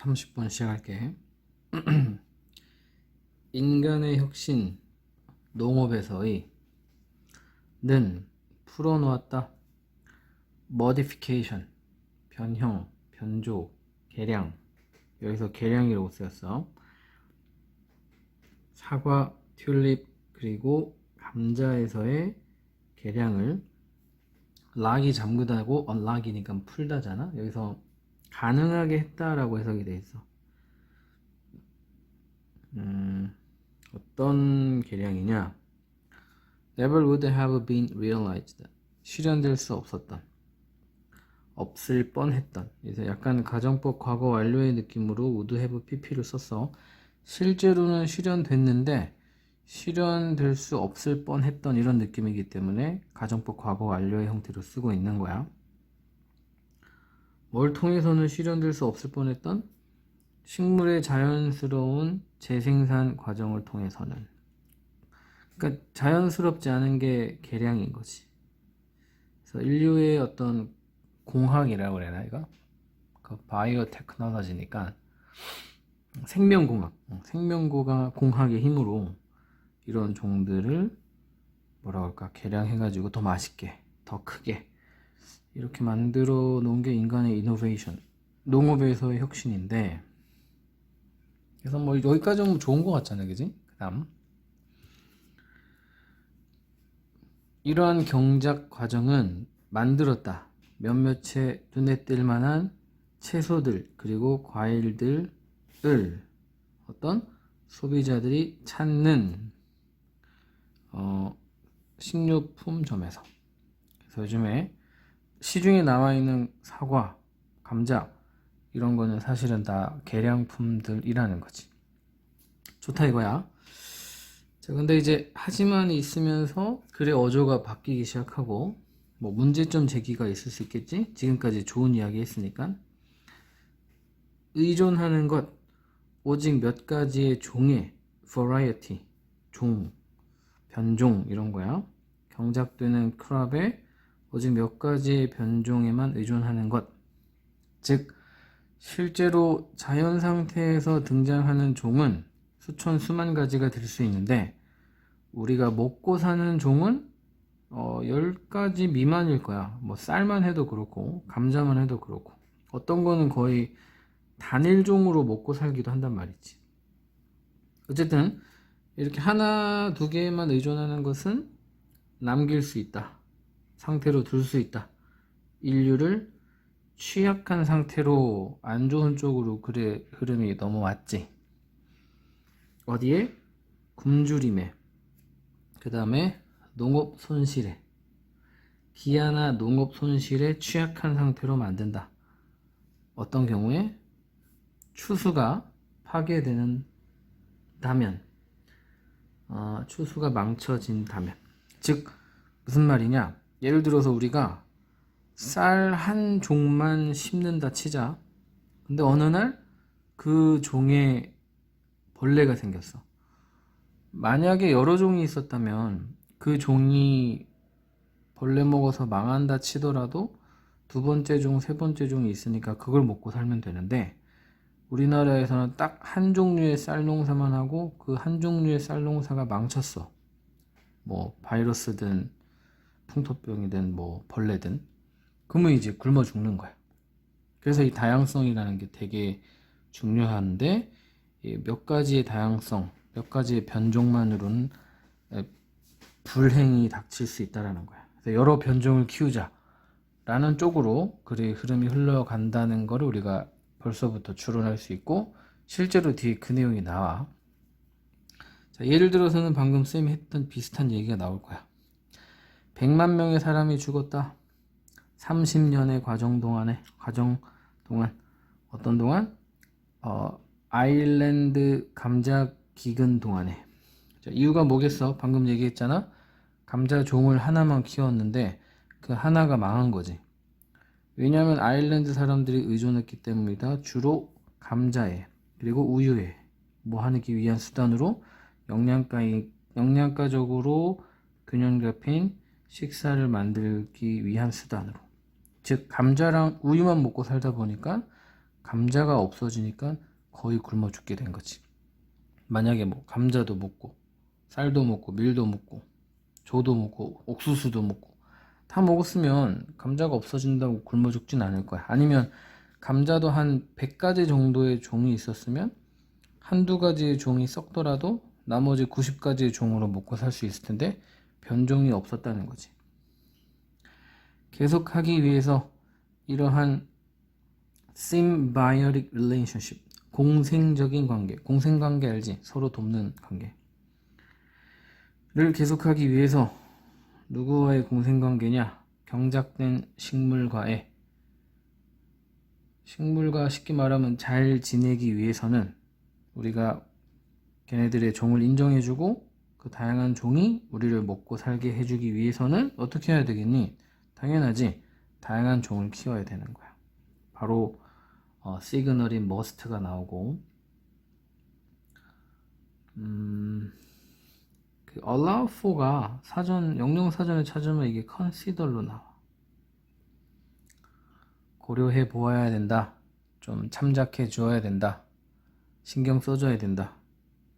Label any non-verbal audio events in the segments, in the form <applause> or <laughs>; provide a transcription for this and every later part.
30분 시작할게. <clears throat> 인간의 혁신, 농업에서의 는 풀어놓았다. modification, 변형, 변조, 개량. 여기서 개량이라고 쓰였어. 사과, 튤립, 그리고 감자에서의 개량을 락이 잠그다고 언락이니까 풀다잖아. 여기서 가능하게 했다라고 해석이 돼 있어. 음, 어떤 개량이냐? Never would have been realized. 실현될 수 없었던. 없을 뻔했던. 그래서 약간 가정법 과거 완료의 느낌으로 would have pp를 썼어. 실제로는 실현됐는데 실현될 수 없을 뻔했던 이런 느낌이기 때문에 가정법 과거 완료의 형태로 쓰고 있는 거야. 뭘 통해서는 실현될 수 없을 뻔했던 식물의 자연스러운 재생산 과정을 통해서는 그러니까 자연스럽지 않은 게 개량인 거지. 그래서 인류의 어떤 공학이라고 그래야 이거? 그 바이오 테크놀로지니까 생명공학, 어, 생명공학 공학의 힘으로 이런 종들을 뭐라 할까 개량해가지고 더 맛있게, 더 크게 이렇게 만들어 놓은 게 인간의 이노베이션, 농업에서의 혁신인데 그래서 뭐 여기까지는 뭐 좋은 것 같잖아요, 그지? 그 다음 이러한 경작 과정은 만들었다. 몇몇의 눈에 띌 만한 채소들 그리고 과일들을 어떤 소비자들이 찾는 어, 식료품점에서 그래서 요즘에 시중에 나와 있는 사과, 감자 이런 거는 사실은 다 계량품들이라는 거지. 좋다 이거야. 자, 근데 이제 하지만이 있으면서 글의 어조가 바뀌기 시작하고 뭐 문제점 제기가 있을 수 있겠지? 지금까지 좋은 이야기 했으니까. 의존하는 것 오직 몇 가지의 종의 variety 종 변종 이런 거야. 경작되는 크랍에 오직 몇 가지의 변종에만 의존하는 것. 즉 실제로 자연 상태에서 등장하는 종은 수천 수만 가지가 될 수 있는데 우리가 먹고 사는 종은 어, 10가지 미만일 거야. 뭐 쌀만 해도 그렇고 감자만 해도 그렇고 어떤 거는 거의 단일종으로 먹고 살기도 한단 말이지. 어쨌든 이렇게 하나 두 개만 의존하는 것은 남길 수 있다. 상태로 둘 수 있다. 인류를 취약한 상태로 안 좋은 쪽으로 그래 흐름이 넘어왔지. 어디에? 굶주림에. 그 다음에 농업 손실에. 기아나 농업 손실에 취약한 상태로 만든다. 어떤 경우에? 추수가 파괴되는 다면, 어, 추수가 망쳐진다면. 즉, 무슨 말이냐? 예를 들어서 우리가 쌀 한 종만 심는다 치자. 근데 어느 날 그 종에 벌레가 생겼어. 만약에 여러 종이 있었다면 그 종이 벌레 먹어서 망한다 치더라도 두 번째 종, 세 번째 종이 있으니까 그걸 먹고 살면 되는데 우리나라에서는 딱 한 종류의 쌀 농사만 하고 그 한 종류의 쌀 농사가 망쳤어. 뭐 바이러스든 풍토병이든 뭐 벌레든 그러면 이제 굶어 죽는 거야. 그래서 이 다양성이라는 게 되게 중요한데 몇 가지의 다양성, 몇 가지의 변종만으로는 불행이 닥칠 수 있다라는 거야. 그래서 여러 변종을 키우자라는 쪽으로 글의 흐름이 흘러간다는 거를 우리가 벌써부터 추론할 수 있고 실제로 뒤에 그 내용이 나와. 자, 예를 들어서는 방금 쌤이 했던 비슷한 얘기가 나올 거야. 100만 명의 사람이 죽었다. 30년의 과정 동안에 과정 동안 어떤 동안 어, 아일랜드 감자 기근 동안에 자, 이유가 뭐겠어? 방금 얘기했잖아. 감자 종을 하나만 키웠는데 그 하나가 망한 거지. 왜냐하면 아일랜드 사람들이 의존했기 때문이다. 주로 감자에 그리고 우유에 뭐 하기 위한 수단으로 영양가 영양가적으로 균형 잡힌 식사를 만들기 위한 수단으로 즉 감자랑 우유만 먹고 살다 보니까 감자가 없어지니까 거의 굶어 죽게 된 거지. 만약에 뭐 감자도 먹고 쌀도 먹고 밀도 먹고 조도 먹고 옥수수도 먹고 다 먹었으면 감자가 없어진다고 굶어 죽진 않을 거야. 아니면 감자도 한 100가지 정도의 종이 있었으면 한두 가지의 종이 썩더라도 나머지 90가지의 종으로 먹고 살 수 있을 텐데 변종이 없었다는 거지. 계속하기 위해서 이러한 symbiotic relationship 공생적인 관계 공생관계 알지? 서로 돕는 관계를 계속하기 위해서 누구와의 공생관계냐? 경작된 식물과의. 식물과 쉽게 말하면 잘 지내기 위해서는 우리가 걔네들의 종을 인정해주고 그 다양한 종이 우리를 먹고 살게 해주기 위해서는 어떻게 해야 되겠니? 당연하지. 다양한 종을 키워야 되는 거야. 바로 어, 시그널인 머스트가 나오고 음, 그 allow for가 사전 영영 사전에 찾으면 이게 consider로 나와. 고려해 보아야 된다. 좀 참작해 주어야 된다. 신경 써줘야 된다.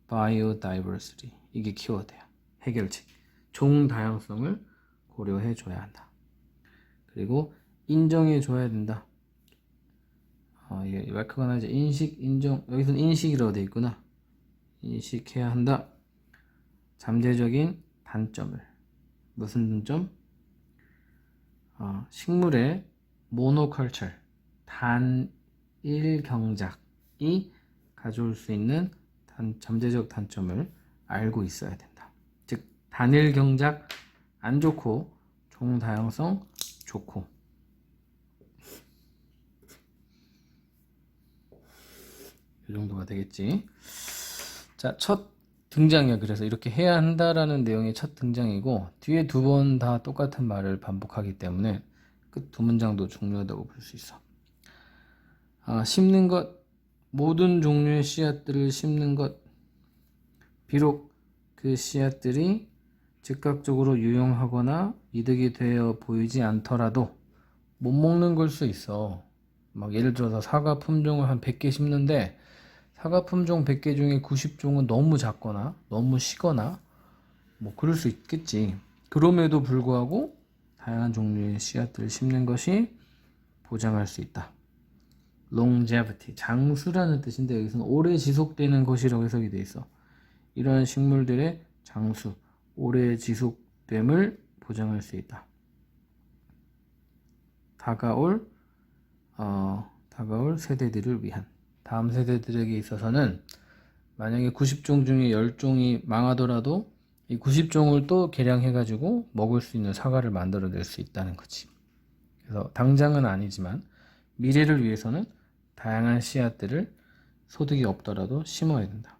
biodiversity 이게 키워드야. 해결책. 종 다양성을 고려해 줘야 한다. 그리고 인정해 줘야 된다. 어, 이게 이제 인식 인정 여기서는 인식이라고 돼 있구나. 인식해야 한다. 잠재적인 단점을 무슨 단점? 어, 식물의 모노컬처 단일 경작이 가져올 수 있는 단, 잠재적 단점을 알고 있어야 된다. 즉 단일 경작 안 좋고 종 다양성 좋고 이 정도가 되겠지. 자, 첫 등장이야. 그래서 이렇게 해야 한다라는 내용의 첫 등장이고 뒤에 두 번 다 똑같은 말을 반복하기 때문에 끝 두 문장도 중요하다고 볼 수 있어. 아, 심는 것 모든 종류의 씨앗들을 심는 것 비록 그 씨앗들이 즉각적으로 유용하거나 이득이 되어 보이지 않더라도 못 먹는 걸 수 있어. 막 예를 들어서 사과 품종을 한 100개 심는데 사과 품종 100개 중에 90종은 너무 작거나 너무 시거나 뭐 그럴 수 있겠지. 그럼에도 불구하고 다양한 종류의 씨앗들을 심는 것이 보장할 수 있다. longevity 장수라는 뜻인데 여기서는 오래 지속되는 것이라고 해석이 돼 있어. 이러한 식물들의 장수, 오래 지속됨을 보장할 수 있다. 다가올 어, 다가올 세대들을 위한 다음 세대들에게 있어서는 만약에 90종 중에 10종이 망하더라도 이 90종을 또 개량해 가지고 먹을 수 있는 사과를 만들어 낼 수 있다는 거지. 그래서 당장은 아니지만 미래를 위해서는 다양한 씨앗들을 소득이 없더라도 심어야 된다.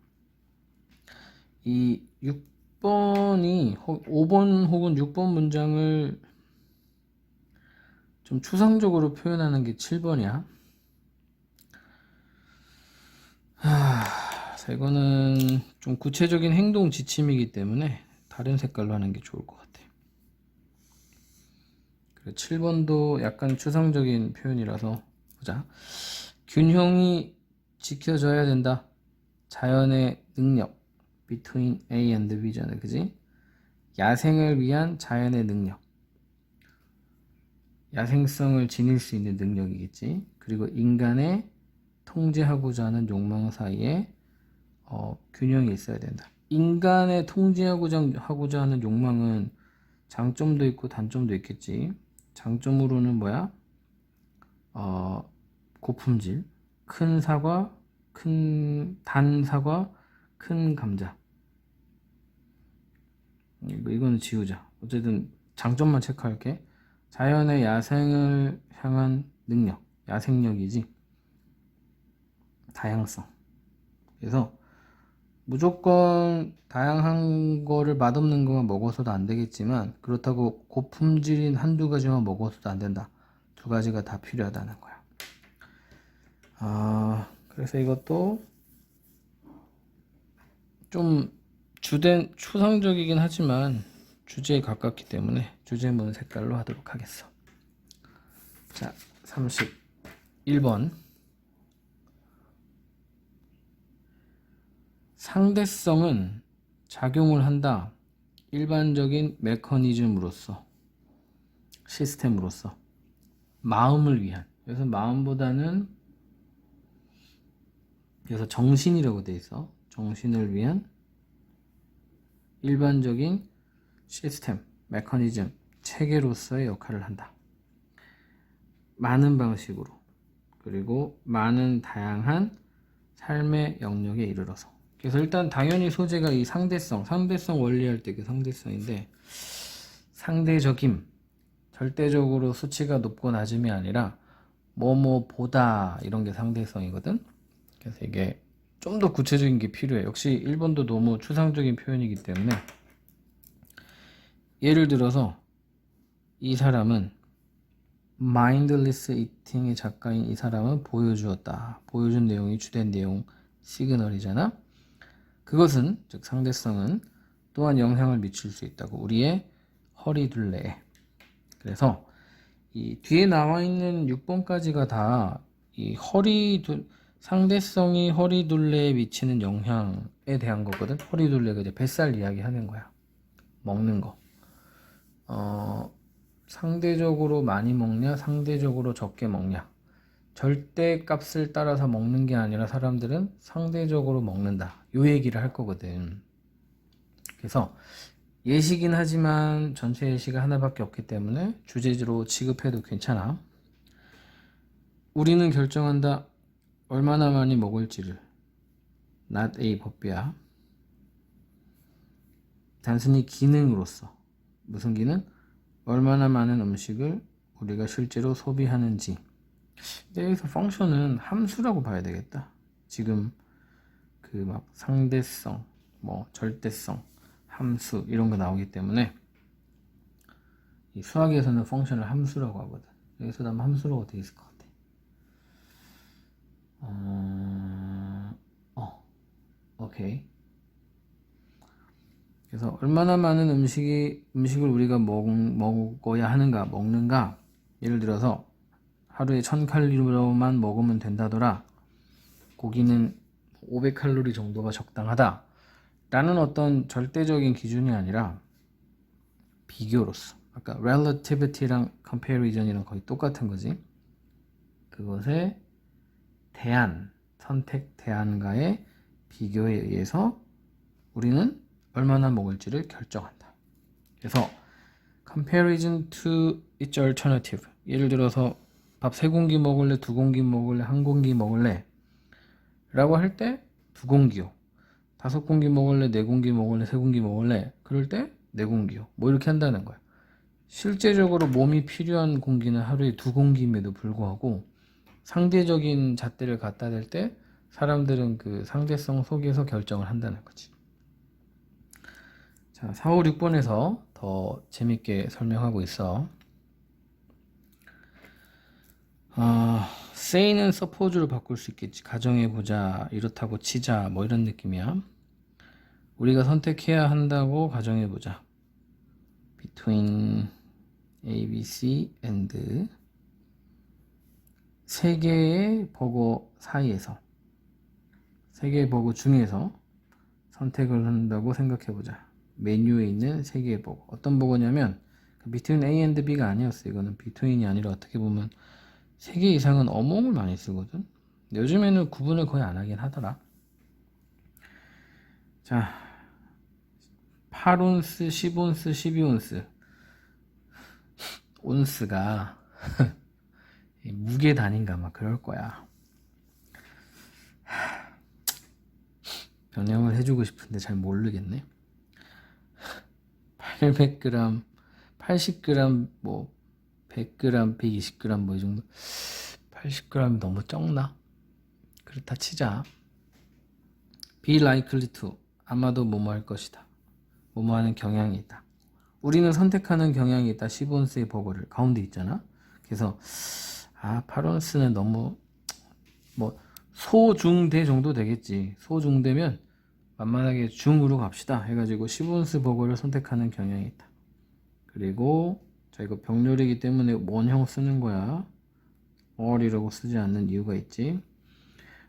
이 6번이 5번 혹은 6번 문장을 좀 추상적으로 표현하는 게 7번이야. 하, 자, 이거는 좀 구체적인 행동 지침이기 때문에 다른 색깔로 하는 게 좋을 것 같아. 그래, 7번도 약간 추상적인 표현이라서 보자. 균형이 지켜져야 된다. 자연의 능력. Between A and B잖아. 그지? 야생을 위한 자연의 능력. 야생성을 지닐 수 있는 능력이겠지. 그리고 인간의 통제하고자 하는 욕망 사이에 어, 균형이 있어야 된다. 인간의 통제하고자 하고자 하는 욕망은 장점도 있고 단점도 있겠지. 장점으로는 뭐야? 어, 고품질, 큰 사과, 큰 단 사과, 큰 감자. 이거 이거는 지우자. 어쨌든 장점만 체크할게. 자연의 야생을 향한 능력, 야생력이지. 다양성. 그래서 무조건 다양한 거를 맛없는 것만 먹어서도 안 되겠지만 그렇다고 고품질인 한두 가지만 먹어서도 안 된다. 두 가지가 다 필요하다는 거야. 아, 그래서 이것도 좀 주된 추상적이긴 하지만 주제에 가깝기 때문에 주제문 뭐 색깔로 하도록 하겠어. 자, 31번. 상대성은 작용을 한다. 일반적인 메커니즘으로서 시스템으로서 마음을 위한 여기서 마음보다는 그래서 정신이라고 돼 있어 정신을 위한 일반적인 시스템 메커니즘 체계로서의 역할을 한다. 많은 방식으로 그리고 많은 다양한 삶의 영역에 이르러서. 그래서 일단 당연히 소재가 이 상대성 상대성 원리할 때 그 상대성인데 상대적임 절대적으로 수치가 높고 낮음이 아니라 뭐뭐보다 이런 게 상대성이거든? 그래서 이게 좀 더 구체적인 게 필요해 역시 일본도 너무 추상적인 표현이기 때문에 예를 들어서 이 사람은 마인드리스 이팅의 작가인 이 사람은 보여주었다. 보여준 내용이 주된 내용 시그널이잖아. 그것은 즉 상대성은 또한 영향을 미칠 수 있다고 우리의 허리둘레에. 그래서 이 뒤에 나와 있는 6번까지가 다 이 허리둘 상대성이 허리둘레에 미치는 영향에 대한 거거든. 허리둘레가 이제 뱃살 이야기 하는 거야. 먹는 거. 어, 상대적으로 많이 먹냐, 상대적으로 적게 먹냐. 절대 값을 따라서 먹는 게 아니라 사람들은 상대적으로 먹는다. 요 얘기를 할 거거든. 그래서 예시긴 하지만 전체 예시가 하나밖에 없기 때문에 주제로 취급해도 괜찮아. 우리는 결정한다. 얼마나 많이 먹을지를. not a 법비야. 단순히 기능으로서. 무슨 기능? 얼마나 많은 음식을 우리가 실제로 소비하는지. 여기서 펑션은 함수라고 봐야 되겠다. 지금 그 막 상대성, 뭐 절대성, 함수 이런 거 나오기 때문에 이 수학에서는 펑션을 함수라고 하거든. 여기서도 아마 함수라고 돼 있을 것 같아. 어, 어, 오케이. 그래서 얼마나 많은 음식이 음식을 우리가 먹, 먹어야 하는가 먹는가? 예를 들어서 하루에 1000칼로리로만 먹으면 된다더라. 고기는 500칼로리 정도가 적당하다. 라는 어떤 절대적인 기준이 아니라 비교로서. 아까 relativity랑 comparison이랑 거의 똑같은 거지. 그것에 대한 선택 대안과의 비교에 의해서 우리는 얼마나 먹을지를 결정한다. 그래서 comparison to its alternative. 예를 들어서 밥 세 공기 먹을래, 두 공기 먹을래, 한 공기 먹을래? 라고 할 때 두 공기요. 다섯 공기 먹을래, 네 공기 먹을래, 세 공기 먹을래? 그럴 때 네 공기요. 뭐 이렇게 한다는 거야. 실제적으로 몸이 필요한 공기는 하루에 두 공기임에도 불구하고 상대적인 잣대를 갖다 댈 때 사람들은 그 상대성 속에서 결정을 한다는 거지. 자, 4, 5, 6번에서 더 재밌게 설명하고 있어. 아, say는 suppose로 바꿀 수 있겠지. 가정해보자, 이렇다고 치자, 뭐 이런 느낌이야. 우리가 선택해야 한다고 가정해보자. between A, B, C and 세 개의 버거 사이에서 세 개의 버거 중에서 선택을 한다고 생각해 보자. 메뉴에 있는 세 개의 버거. 어떤 버거냐면 그 between A and B가 아니었어요. 이거는 between이 아니라 어떻게 보면 세 개 이상은 어몽을 많이 쓰거든. 요즘에는 구분을 거의 안 하긴 하더라. 자, 8온스, 10온스, 12온스. 온스가 <laughs> 무게 단인가 막 그럴 거야. <sighs> 변형을 해주고 싶은데 잘 모르겠네. 800g, 80g, 뭐 100g, 120g 뭐 이 정도. 80g 너무 적나? 그렇다 치자. be likely to 아마도 뭐뭐 할 것이다. 뭐뭐 하는 경향이 있다. 우리는 선택하는 경향이 있다. 10온스의 버거를 가운데 있잖아. 그래서 아 8온스는 너무 뭐 소중대 정도 되겠지. 소중대면 만만하게 중으로 갑시다 해가지고 10온스 버거를 선택하는 경향이 있다. 그리고 자 이거 병렬이기 때문에 원형 쓰는 거야. 어리라고 쓰지 않는 이유가 있지.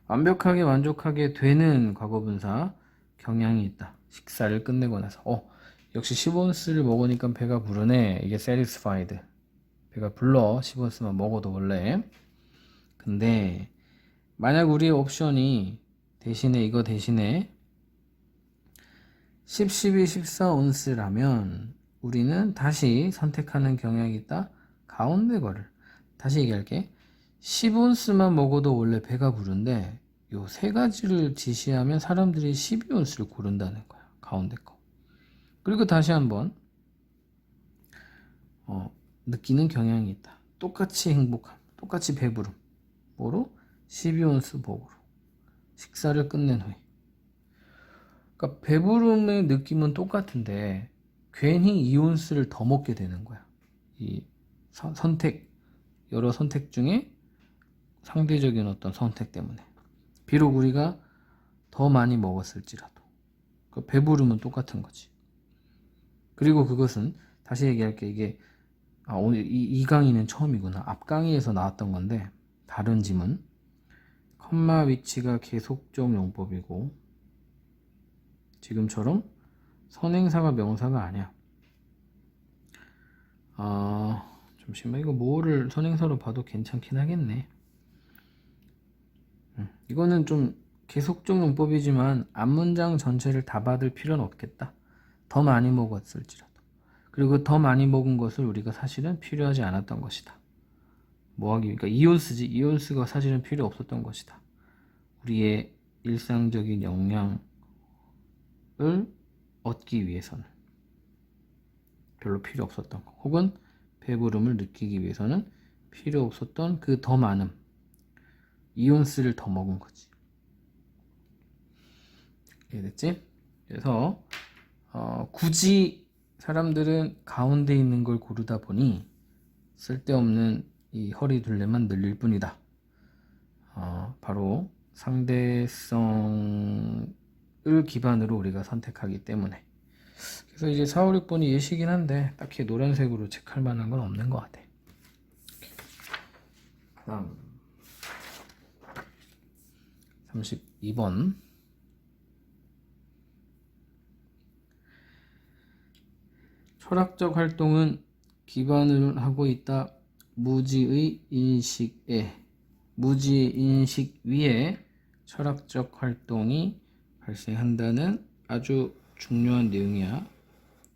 완벽하게 만족하게 되는 과거분사 경향이 있다. 식사를 끝내고 나서 어 역시 10온스를 먹으니까 배가 부르네. 이게 satisfied. 배가 불러 10온스만 먹어도 원래. 근데 만약 우리의 옵션이 대신에 이거 대신에 10, 12, 14 온스라면 우리는 다시 선택하는 경향이 있다. 가운데 거를. 다시 얘기할게. 10온스만 먹어도 원래 배가 부른데 요 세 가지를 지시하면 사람들이 12온스를 고른다는 거야. 가운데 거. 그리고 다시 한번 어, 느끼는 경향이 있다. 똑같이 행복함, 똑같이 배부름. 뭐로? 12온스 복으로. 식사를 끝낸 후에. 그러니까 배부름의 느낌은 똑같은데 괜히 2온스를 더 먹게 되는 거야. 이 선- 선택 여러 선택 중에 상대적인 어떤 선택 때문에 비록 우리가 더 많이 먹었을지라도 그 배부름은 똑같은 거지. 그리고 그것은 다시 얘기할게 이게 아, 오늘 이, 이 강의는 처음이구나. 앞 강의에서 나왔던 건데 다른 지문 컴마 위치가 계속적 용법이고 지금처럼 선행사가 명사가 아니야. 아 잠시만 이거 뭐를 선행사로 봐도 괜찮긴 하겠네. 음, 이거는 좀 계속적 용법이지만 앞문장 전체를 다 받을 필요는 없겠다. 더 많이 먹었을지라도. 그리고 더 많이 먹은 것을 우리가 사실은 필요하지 않았던 것이다. 뭐하기 그러니까 이온스지 이온스가 사실은 필요 없었던 것이다. 우리의 일상적인 영양을 얻기 위해서는 별로 필요 없었던 거. 혹은 배부름을 느끼기 위해서는 필요 없었던 그 더 많은 이온스를 더 먹은 거지. 이해됐지? 그래서 어, 굳이 사람들은 가운데 있는 걸 고르다 보니 쓸데없는 이 허리 둘레만 늘릴 뿐이다. 어, 바로 상대성을 기반으로 우리가 선택하기 때문에. 그래서 이제 4, 5, 6번이 예시긴 한데 딱히 노란색으로 체크할 만한 건 없는 것 같아. 다음 32번 철학적 활동은 기반을 하고 있다. 무지의 인식에 무지의 인식 위에 철학적 활동이 발생한다는 아주 중요한 내용이야.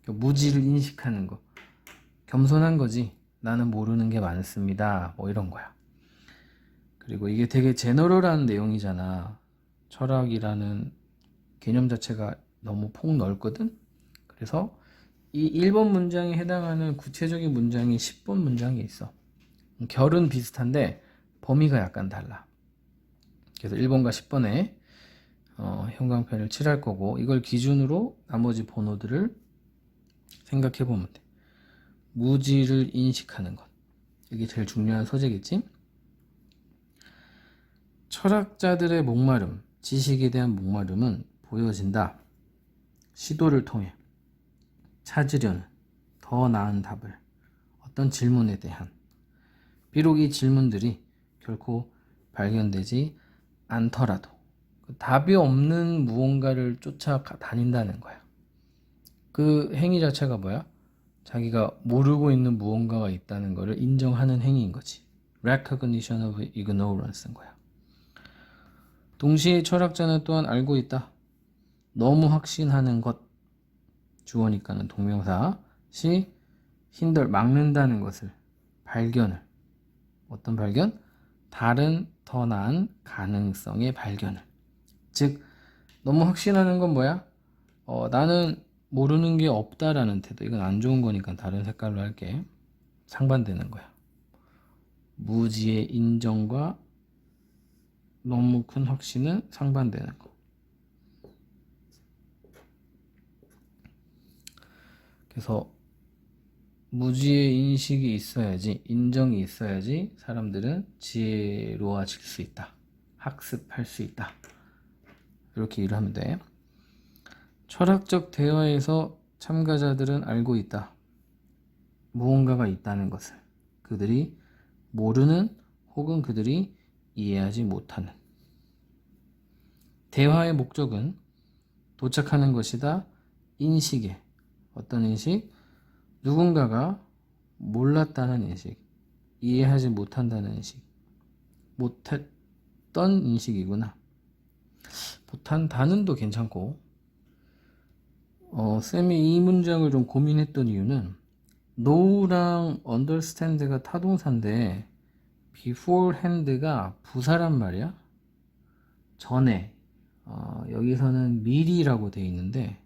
그러니까 무지를 인식하는 거. 겸손한 거지. 나는 모르는 게 많습니다. 뭐 이런 거야. 그리고 이게 되게 제너럴한 내용이잖아. 철학이라는 개념 자체가 너무 폭넓거든. 그래서 이 1번 문장에 해당하는 구체적인 문장이 10번 문장이 있어. 결은 비슷한데 범위가 약간 달라. 그래서 1번과 10번에 어, 형광펜을 칠할 거고 이걸 기준으로 나머지 번호들을 생각해 보면 돼. 무지를 인식하는 것. 이게 제일 중요한 소재겠지? 철학자들의 목마름, 지식에 대한 목마름은 보여진다. 시도를 통해 찾으려는 더 나은 답을 어떤 질문에 대한 비록 이 질문들이 결코 발견되지 않더라도 그 답이 없는 무언가를 쫓아다닌다는 거야. 그 행위 자체가 뭐야? 자기가 모르고 있는 무언가가 있다는 것을 인정하는 행위인 거지. recognition of ignorance인 거야. 동시에 철학자는 또한 알고 있다. 너무 확신하는 것. 주어니까는 동명사. 시 힌들 막는다는 것을 발견을 어떤 발견? 다른 더 나은 가능성의 발견을. 즉 너무 확신하는 건 뭐야? 어, 나는 모르는 게 없다라는 태도. 이건 안 좋은 거니까 다른 색깔로 할게. 상반되는 거야. 무지의 인정과 너무 큰 확신은 상반되는 거. 그래서 무지의 인식이 있어야지, 인정이 있어야지 사람들은 지혜로워질 수 있다. 학습할 수 있다. 이렇게 일을 하면 돼. 철학적 대화에서 참가자들은 알고 있다. 무언가가 있다는 것을. 그들이 모르는 혹은 그들이 이해하지 못하는. 대화의 목적은 도착하는 것이다. 인식에 어떤 인식? 누군가가 몰랐다는 인식, 이해하지 못한다는 인식, 못했던 인식이구나. 못한다는도 괜찮고, 어, 쌤이 이 문장을 좀 고민했던 이유는 know랑 understand가 타동사인데 beforehand가 부사란 말이야. 전에 어, 여기서는 미리라고 돼 있는데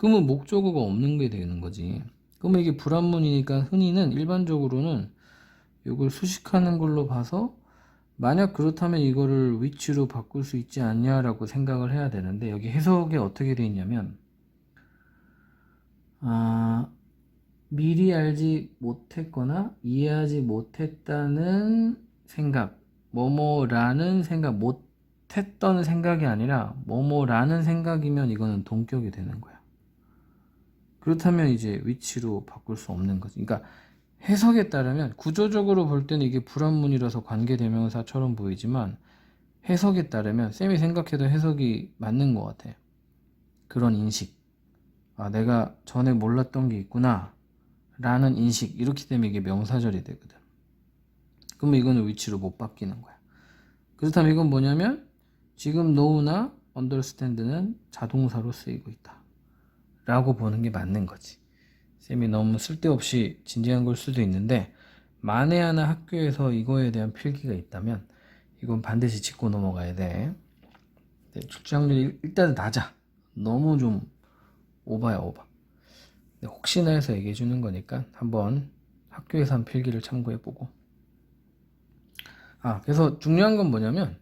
그러면 목적어가 없는 게 되는 거지. 그러면 이게 불합문이니까 흔히는 일반적으로는 이걸 수식하는 걸로 봐서 만약 그렇다면 이거를 위치로 바꿀 수 있지 않냐라고 생각을 해야 되는데 여기 해석에 어떻게 돼 있냐면 아, 미리 알지 못했거나 이해하지 못했다는 생각, 뭐뭐라는 생각, 못했던 생각이 아니라 뭐뭐라는 생각이면 이거는 동격이 되는 거야. 그렇다면 이제 위치로 바꿀 수 없는 거지. 그러니까 해석에 따르면 구조적으로 볼 때는 이게 불합문이라서 관계대명사처럼 보이지만 해석에 따르면 쌤이 생각해도 해석이 맞는 것 같아. 그런 인식. 아, 내가 전에 몰랐던 게 있구나. 라는 인식. 이렇게 되면 이게 명사절이 되거든. 그러면 이거는 위치로 못 바뀌는 거야. 그렇다면 이건 뭐냐면 지금 know나 understand는 자동사로 쓰이고 있다. 라고 보는 게 맞는 거지. 쌤이 너무 쓸데없이 진지한 걸 수도 있는데 만에 하나 학교에서 이거에 대한 필기가 있다면 이건 반드시 짚고 넘어가야 돼. 네, 출제 확률이 일단은 낮아. 너무 좀 오바야 오바. 네, 혹시나 해서 얘기해 주는 거니까 한번 학교에서 한 필기를 참고해 보고. 아, 그래서 중요한 건 뭐냐면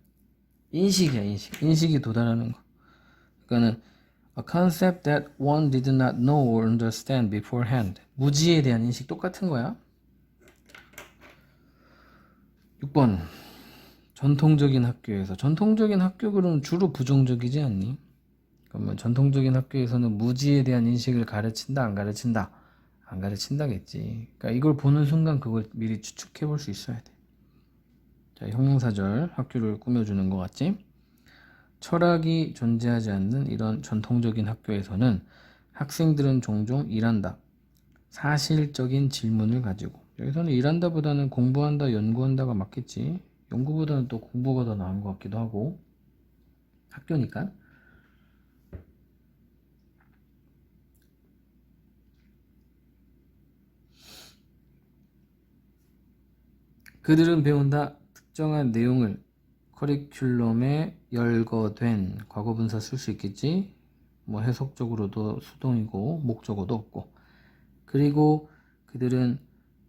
인식이야, 인식. 인식이 도달하는 거. 그러니까는 a concept that one did not know or understand beforehand. 무지에 대한 인식 똑같은 거야. 6번. 전통적인 학교에서 전통적인 학교 그러면 주로 부정적이지 않니? 그러면 전통적인 학교에서는 무지에 대한 인식을 가르친다 안 가르친다 안 가르친다겠지. 그러니까 이걸 보는 순간 그걸 미리 추측해 볼 수 있어야 돼. 자, 형용사절 학교를 꾸며주는 것 같지? 철학이 존재하지 않는 이런 전통적인 학교에서는 학생들은 종종 일한다. 사실적인 질문을 가지고 여기서는 일한다보다는 공부한다, 연구한다가 맞겠지. 연구보다는 또 공부가 더 나은 것 같기도 하고 학교니까. 그들은 배운다 특정한 내용을 커리큘럼에 열거된 과거분사 쓸 수 있겠지. 뭐 해석적으로도 수동이고 목적어도 없고. 그리고 그들은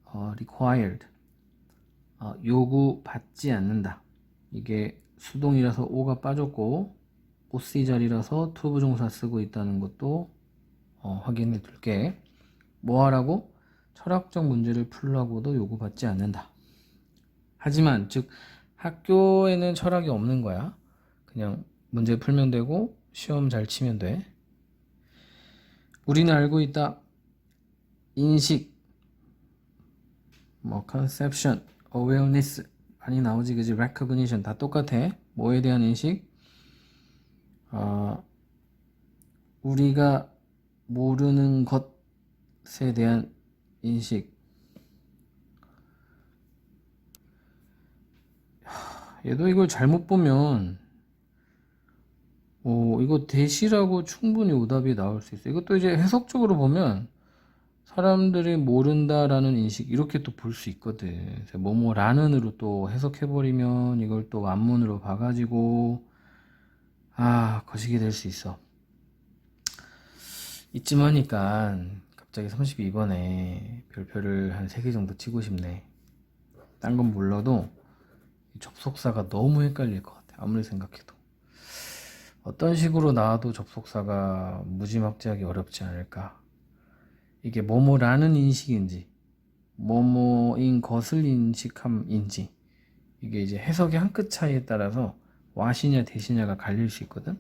어, required 어, 요구받지 않는다. 이게 수동이라서 오가 빠졌고 오씨 자리라서 투 부정사 쓰고 있다는 것도 어, 확인해 둘게. 뭐 하라고? 철학적 문제를 풀라고도 요구받지 않는다. 하지만 즉 학교에는 철학이 없는 거야. 그냥 문제 풀면 되고 시험 잘 치면 돼. 우리는 알고 있다. 인식, 뭐 conception, awareness 많이 나오지 그지? recognition 다 똑같아. 뭐에 대한 인식? 어, 우리가 모르는 것에 대한 인식. 얘도 이걸 잘못 보면 어, 이거 대시라고 충분히 오답이 나올 수 있어요. 이것도 이제 해석적으로 보면 사람들이 모른다라는 인식 이렇게 또 볼 수 있거든. 뭐뭐라는으로 또 해석해버리면 이걸 또 완문으로 봐가지고 아 거시기 될 수 있어. 이쯤 하니까 갑자기 32번에 별표를 한 3개 정도 치고 싶네. 딴 건 몰라도 접속사가 너무 헷갈릴 것 같아. 아무리 생각해도. 어떤 식으로 나와도 접속사가 무지막지하기 어렵지 않을까. 이게 뭐뭐라는 인식인지, 뭐뭐인 것을 인식함인지, 이게 이제 해석의 한 끗 차이에 따라서 와시냐 대시냐가 갈릴 수 있거든.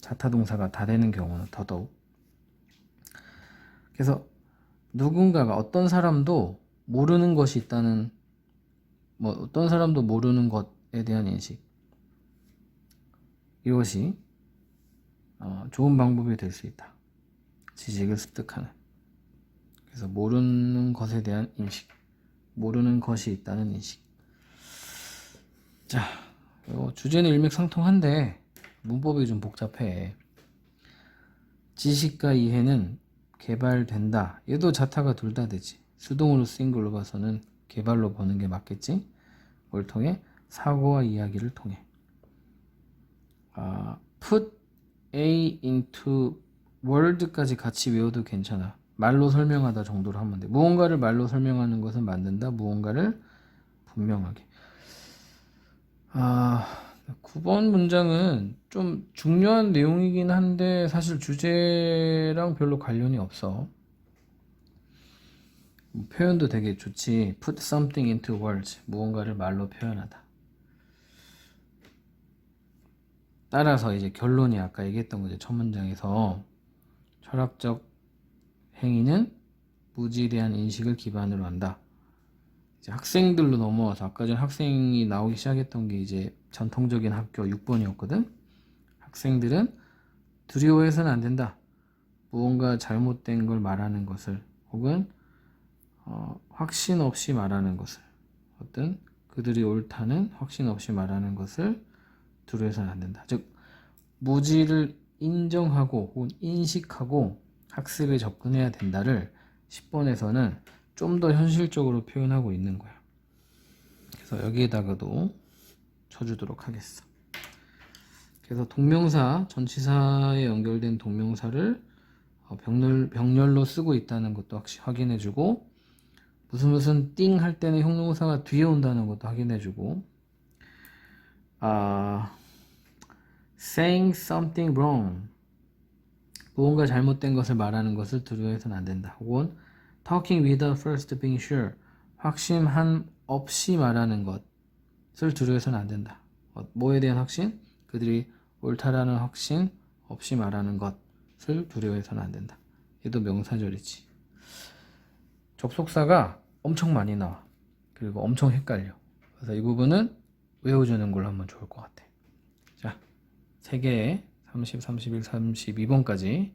자타동사가 다 되는 경우는 더더욱. 그래서 누군가가 어떤 사람도 모르는 것이 있다는 뭐 어떤 사람도 모르는 것에 대한 인식 이것이 어, 좋은 방법이 될 수 있다. 지식을 습득하는. 그래서 모르는 것에 대한 인식, 모르는 것이 있다는 인식. 자, 요 주제는 일맥상통한데 문법이 좀 복잡해. 지식과 이해는 개발된다. 얘도 자타가 둘 다 되지. 수동으로 쓰인 걸로 봐서는 개발로 보는 게 맞겠지. 뭘 통해? 사고와 이야기를 통해. 아, put A into word까지 같이 외워도 괜찮아. 말로 설명하다 정도로 하면 돼. 무언가를 말로 설명하는 것은 만든다. 무언가를 분명하게. 아, 9번 문장은 좀 중요한 내용이긴 한데 사실 주제랑 별로 관련이 없어. 뭐 표현도 되게 좋지. Put something into words. 무언가를 말로 표현하다. 따라서 이제 결론이 아까 얘기했던 거죠. 첫 문장에서 철학적 행위는 무지리한 인식을 기반으로 한다. 이제 학생들로 넘어와서 아까 전 학생이 나오기 시작했던 게 이제 전통적인 학교 6번이었거든. 학생들은 두려워해서는 안 된다. 무언가 잘못된 걸 말하는 것을 혹은 어, 확신 없이 말하는 것을 어떤 그들이 옳다는 확신 없이 말하는 것을 두려워해서는 안 된다. 즉 무지를 인정하고 혹은 인식하고 학습에 접근해야 된다를 10번에서는 좀 더 현실적으로 표현하고 있는 거야. 그래서 여기에다가도 쳐주도록 하겠어. 그래서 동명사, 전치사에 연결된 동명사를 어, 병렬, 병렬로 쓰고 있다는 것도 확시 확인해주고 무슨 무슨 띵 할 때는 형용사가 뒤에 온다는 것도 확인해주고 아 saying something wrong 무언가 잘못된 것을 말하는 것을 두려워해서는 안 된다. 혹은 talking without first being sure 확신함 없이 말하는 것을 두려워해서는 안 된다. 어, 뭐에 대한 확신? 그들이 옳다라는 확신 없이 말하는 것을 두려워해서는 안 된다. 얘도 명사절이지. 접속사가 엄청 많이 나와. 그리고 엄청 헷갈려. 그래서 이 부분은 외워주는 걸로 하면 좋을 것 같아. 자, 3개, 30, 31, 32번까지